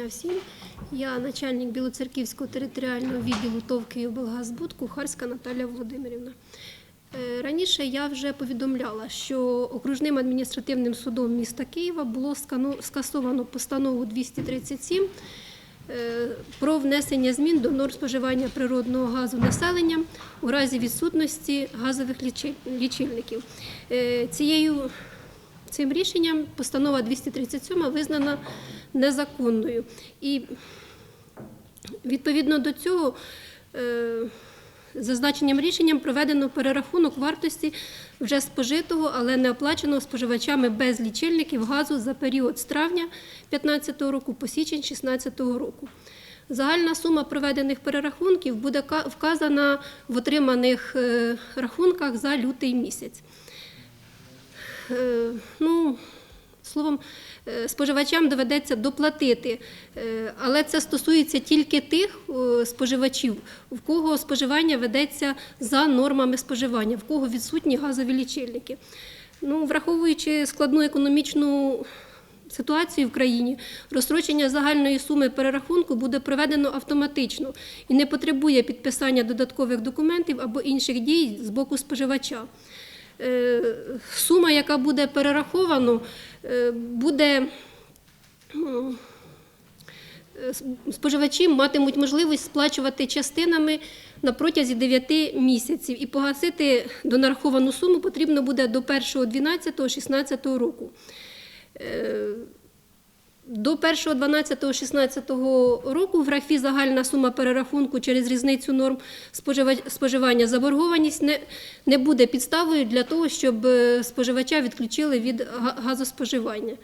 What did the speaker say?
дня всім. Я начальник Білоцерківського територіального відділу ТОВ «Київбелгазбуд» Кухарська Наталя Володимирівна. Е, Раніше я вже повідомляла, що окружним адміністративним судом міста Києва було скасовано постанову 237 е, про внесення змін до норм споживання природного газу населенням у разі відсутності газових лічильників. Е, Цією Цим рішенням постанова 237 визнана незаконною. І відповідно до цього е, зазначенням рішенням проведено перерахунок вартості вже спожитого, але не оплаченого споживачами без лічильників газу за період з травня 2015 року по січень 2016 року. Загальна сума проведених перерахунків буде вказана в отриманих е, рахунках за лютий місяць. Е, Ну, словом, е, споживачам доведеться доплатити, е, але це стосується тільки тих споживачів, в кого споживання ведеться за нормами споживання, в кого відсутні газові лічильники. Ну, враховуючи складну економічну ситуацію в країні, розстрочення загальної суми перерахунку буде проведено автоматично і не потребує підписання додаткових документів або інших дій з боку споживача. Е, Сума, яка буде перерахована, е, буде е, споживачі матимуть можливість сплачувати частинами на протязі 9 місяців і погасити донараховану суму потрібно буде до 1.12.16 року. До 1.12.16 року в графі загальна сума перерахунку через різницю норм спожива- споживання заборгованість не, не буде підставою для того, щоб е, споживача відключили від га- газоспоживання.